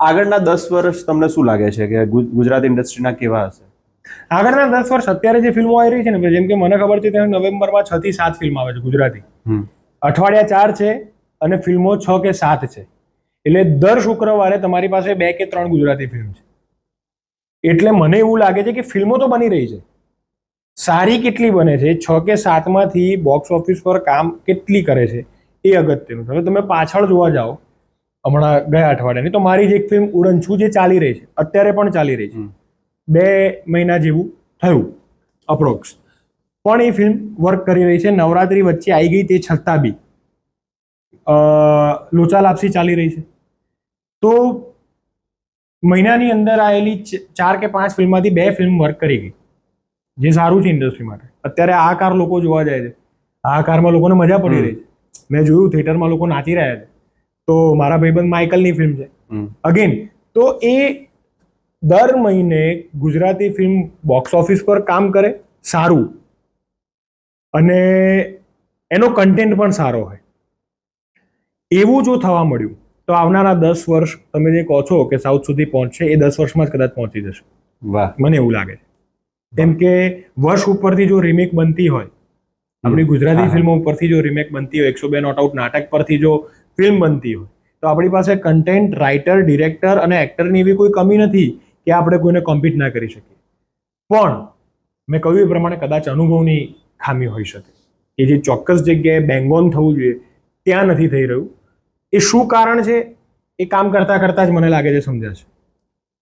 આગળના દસ વર્ષ તમને શું લાગે છે કે ગુજરાત ઇન્ડસ્ટ્રીના કેવા હશે? આગળના દસ વર્ષ અત્યારે જે ફિલ્મો આવી રહી છે ને જેમ કે મને ખબર છે ત્યાં નવેમ્બરમાં છ થી સાત ફિલ્મ આવે છે ગુજરાતી. અઠવાડિયા ચાર છે અને ફિલ્મો છ કે સાત છે. એટલે દર શુક્રવારે તમારી પાસે બે કે ત્રણ ગુજરાતી ફિલ્મ છે. એટલે મને એવું લાગે છે કે ફિલ્મો તો બની રહી છે. સારી કેટલી બને છે? છ કે સાતમાંથી બોક્સ ઓફિસ પર કામ કેટલી કરે છે? એ અગત્યનું હવે તમે પાછળ જોવા જાઓ હમણાં ગયા અઠવાડિયાની. તો મારી જ એક ફિલ્મ ઉડન છું જે ચાલી રહી છે. અત્યારે પણ ચાલી રહી છે. બે મહિના જેવું થયું અપ્રોક્સ પણ એ ફિલ્મ વર્ક કરી રહી છે. નવરાત્રી વચ્ચે આવી ગઈ તે છતાં બી. લોચા લાપસી ચાલી રહી છે. તો મહિનાની અંદર આવેલી ચાર કે પાંચ ફિલ્મમાંથી બે ફિલ્મ વર્ક કરી ગઈ. જે સારું છે ઇન્ડસ્ટ્રી માટે. અત્યારે આ કાર લોકો જોવા જાય છે. આ કારમાં લોકોને મજા પડી રહી છે. મેં જોયું થિયેટરમાં લોકો નાચી રહ્યા છે. તો મારા ભાઈબંધ માઇકલની ફિલ્મ છે. અગેન તો એ દર મહિને ગુજરાતી ફિલ્મ બોક્સ ઓફિસ પર કામ કરે સારું. અને એનો કન્ટેન્ટ પણ સારો હોય. એવું જો થવા મળ્યું તો આવનારા દસ વર્ષ તમે જે કહો છો કે સાઉથ સુધી પહોંચશે એ દસ વર્ષમાં જ કદાચ પહોંચી જશે. વાહ. મને એવું લાગે. છે કેમ કે વર્ષ ઉપરથી જો રિમેક બનતી હોય આપણી ગુજરાતી ફિલ્મો ઉપરથી જો રિમેક બનતી હોય એકસો બે નોટ આઉટ નાટક પરથી જો ફિલ્મ બનતી હોય. તો આપણી પાસે કન્ટેન્ટ રાઇટર ડિરેક્ટર અને એક્ટરની એવી કોઈ કમી નથી કે આપણે કોઈને કોમ્પિટ ના કરી શકીએ. પણ મેં કહ્યું એ પ્રમાણે કદાચ અનુભવની ખામી હોઈ શકે. કે જે ચોક્કસ જગ્યાએ બેંગોન થવું જોઈએ, ત્યાં નથી થઈ રહ્યું. એ શું કારણ છે? એ કામ કરતા કરતા જ મને લાગે છે સમજાશે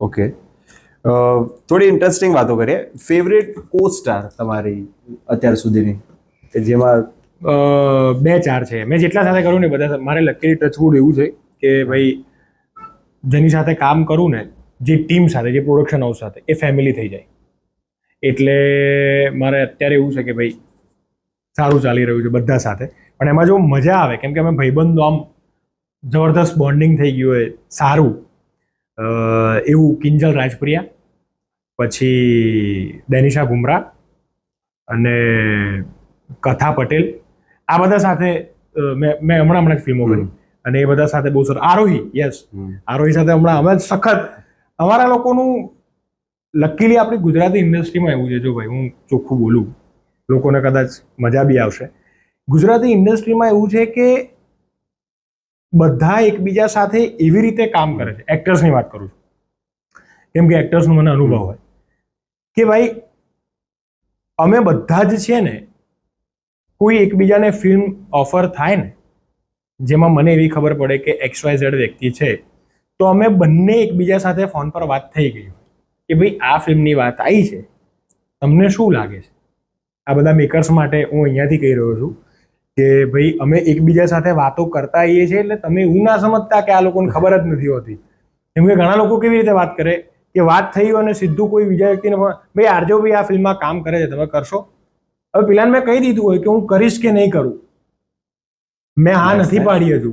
ઓકે થોડી ઇન્ટરેસ્ટિંગ વાતો કરીએ. ફેવરેટ કો સ્ટાર તમારી અત્યાર સુધીની? કે જેમાં બે ચાર છે. મેં જેટલા સાથે કરું ને બધા મારે લકીલી ટચવુડ એવું છે કે ભાઈ, જેની સાથે કામ કરું ને, જે ટીમ સાથે, જે પ્રોડક્શન હાઉસ સાથે, એ ફેમિલી થઈ જાય. એટલે મારે અત્યારે એવું છે કે ભાઈ, સારું ચાલી રહ્યું છે બધા સાથે. પણ એમાં જો મજા આવે, કેમ કે અમે ભાઈબંધો આમ જબરદસ્ત બોન્ડિંગ થઈ ગયું હોય, સારું. એવું કિંજલ રાજપ્રિયા, પછી ડેનિશા બુમરા અને કથા પટેલ આ બધા સાથે મેં મેં હમણાં હમણાં ફિલ્મો કરી. અને એ બધા સાથે બહુ સરસ આરોહી યસ આરોહી સાથે હમણાં અમે સખત અમારા લોકોનું લકીલી આપણી ગુજરાતી ઇન્ડસ્ટ્રીમાં એવું છે જો ભાઈ હું ચોખ્ખું બોલું લોકોને કદાચ મજા બી આવશે. ગુજરાતી ઇન્ડસ્ટ્રીમાં એવું છે કે બધા એકબીજા સાથે એવી રીતે કામ કરે છે. એક્ટર્સની વાત કરું છું. કેમ કે એક્ટર્સનો મને અનુભવ હોય. કે ભાઈ અમે બધા જ છે ને કોઈ એકબીજાને ફિલ્મ ઓફર થાય ને, જેમાં મને એવી ખબર પડે કે એક્સ વાય ઝેડ વ્યક્તિ છે, તો અમે બંને એકબીજા સાથે ફોન પર વાત થઈ ગઈ કે ભાઈ આ ફિલ્મની વાત આવી છે. તમને શું લાગે છે? આ બધા મેકર્સ માટે હું અહીંયાથી કહી રહ્યો છું કે ભાઈ અમે એકબીજા સાથે વાતો કરતા આવીએ છીએ એટલે તમે એવું ના સમજતા કે આ લોકોને ખબર જ નથી હોતી. એમ કે ઘણા લોકો કેવી રીતે વાત કરે? કે વાત થઈ હોય અને સીધું કોઈ બીજા વ્યક્તિને ભાઈ આરજો ભાઈ આ ફિલ્મમાં કામ કરે છે, તમે કરશો? હવે પેલાને મેં કહી દીધું હોય કે હું કરીશ કે નહીં કરું. મેં હા નથી પાડી હજુ.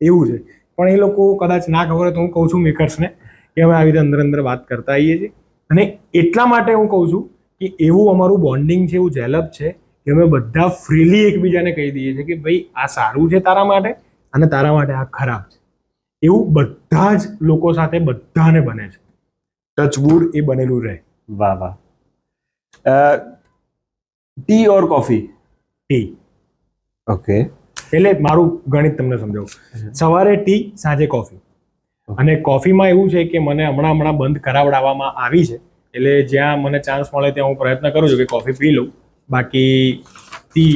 એવું છે. પણ એ લોકો કદાચ ના ખબર હોય તો હું કહું છું મેકર્સને કે અમે આવી રીતે અંદર અંદર વાત કરતા આવીએ છીએ. અને એટલા માટે હું કહું છું કે એવું અમારું બોન્ડિંગ છે એવું જેલપ છે કે અમે બધા ફ્રીલી એકબીજાને કહી દઈએ છીએ કે ભાઈ આ સારું છે તારા માટે અને તારા માટે આ ખરાબ છે. એવું બધા જ લોકો સાથે બધાને બને છે. ટચવુડ એ બનેલું રહે. વાહ વાહ. Tea or coffee? Tea. Okay. એટલે મારું ગણિત તમને સમજાવું. સવારે ટી સાંજે કોફી. અને કોફીમાં એવું છે કે મને હમણાં હમણાં બંધ કરાવડાવવામાં આવી છે. એટલે જ્યાં મને ચાન્સ મળે ત્યાં હું પ્રયત્ન કરું છું કે કોફી પી લઉં. બાકી ટી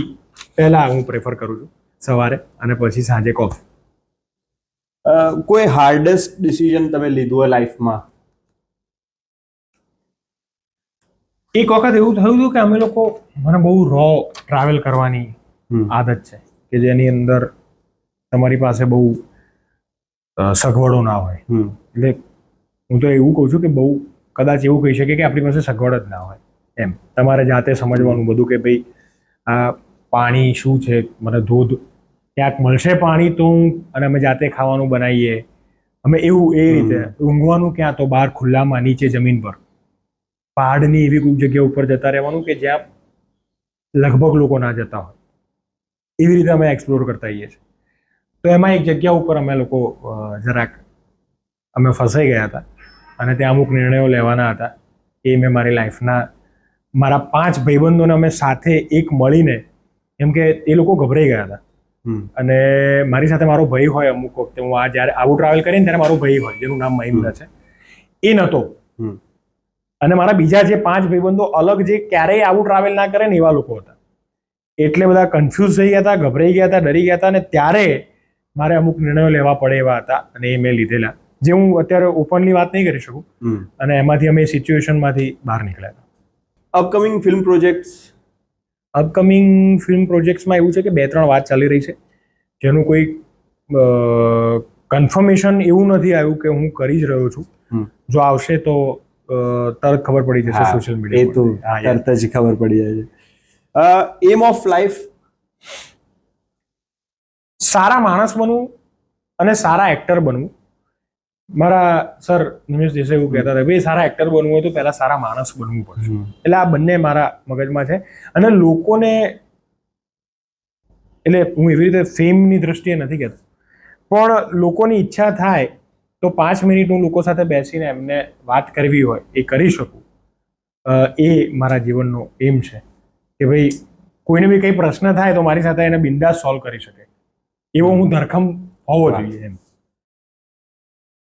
પહેલાં હું પ્રેફર કરું છું સવારે અને પછી સાંજે કોફી. કોઈ હાર્ડેસ્ટ ડિસિઝન તમે લીધું હોય લાઈફમાં એક વખત એવું થયું હતું કે અમે લોકો મને બહુ રો ટ્રાવેલ કરવાની આદત છે કે જેની અંદર તમારી પાસે બહુ સગવડો ના હોય. એટલે હું તો એવું કહું છું કે બહુ કદાચ એવું કહી શકીએ કે આપણી પાસે સગવડ જ ના હોય. એમ. તમારે જાતે સમજવાનું બધું કે ભાઈ આ પાણી શું છે? મને ધોધ ક્યાંક મળશે પાણી તો હું અને અમે જાતે ખાવાનું બનાવીએ. અમે એવું એ રીતે ઊંઘવાનું ક્યાં તો બહાર ખુલ્લામાં નીચે જમીન પર. પહાડની એવી કોઈ જગ્યા ઉપર જતા રહેવાનું કે જ્યાં લગભગ લોકો ના જતા હોય. એવી રીતે અમે એક્સપ્લોર કરતા આવીએ છીએ. તો એમાં એક જગ્યા ઉપર અમે લોકો જરાક અમે ફસાઈ ગયા હતા અને ત્યાં અમુક નિર્ણયો લેવાના હતા એ મેં મારી લાઈફના મારા પાંચ ભાઈબંધોને અમે સાથે એક મળીને એમ કે એ લોકો ગભરાઈ ગયા હતા. અને મારી સાથે મારો ભાઈ હોય અમુક વખતે હું આ જ્યારે આવું ટ્રાવેલ કરીને ત્યારે મારો ભાઈ હોય જેનું નામ મહિન્દ્ર છે. એ નહોતો અને મારા બીજા જે પાંચ ભાઈબંધો અલગ જે ક્યારેય આવું ટ્રાવેલ ના કરે ને એવા લોકો હતા. એટલે બધા કન્ફ્યુઝ થઈ ગયા હતા ગભરાઈ ગયા હતા ડરી ગયા હતા અને ત્યારે મારે અમુક નિર્ણયો લેવા પડે એવા હતા અને એ મેં લીધેલા. જે હું અત્યારે ઓપનલી વાત નહીં કરી શકું. અને એમાંથી અમે સિચ્યુએશનમાંથી બહાર નીકળ્યા હતા. Upcoming film projects upcoming film પ્રોજેક્ટ્સમાં એવું છે કે બે ત્રણ વાત ચાલી રહી છે. જેનું કોઈ કન્ફર્મેશન એવું નથી આવ્યું કે હું કરી જ રહ્યો છું. જો આવશે તો તરત ખબર પડી જશે સોશિયલ સોશિયલ એ મીડિયા તો તરત જ ખબર પડી જાય છે. એમ ઓફ લાઈફ સારા માણસ બનવું અને સારા એક્ટર બનવું. મારા સર નિમેશ દેસાઈ એવું કહેતા હતા ભાઈ સારા એક્ટર બનવું હોય તો પહેલા સારા માણસ બનવું પડશે. એટલે આ બંને મારા મગજમાં છે. અને લોકોને એટલે હું એવી રીતે ફેમની દ્રષ્ટિએ નથી કહેતો. પણ લોકોની ઈચ્છા થાય તો પાંચ મિનિટ હું લોકો સાથે બેસીને એમને વાત કરવી હોય એ કરી શકું. એ મારા જીવનનો એમ છે કે ભાઈ કોઈને બી કંઈ પ્રશ્ન થાય તો મારી સાથે એને બિંદાસ સોલ્વ કરી શકે. એવો હું ધરખમ હોવો જોઈએ એમ.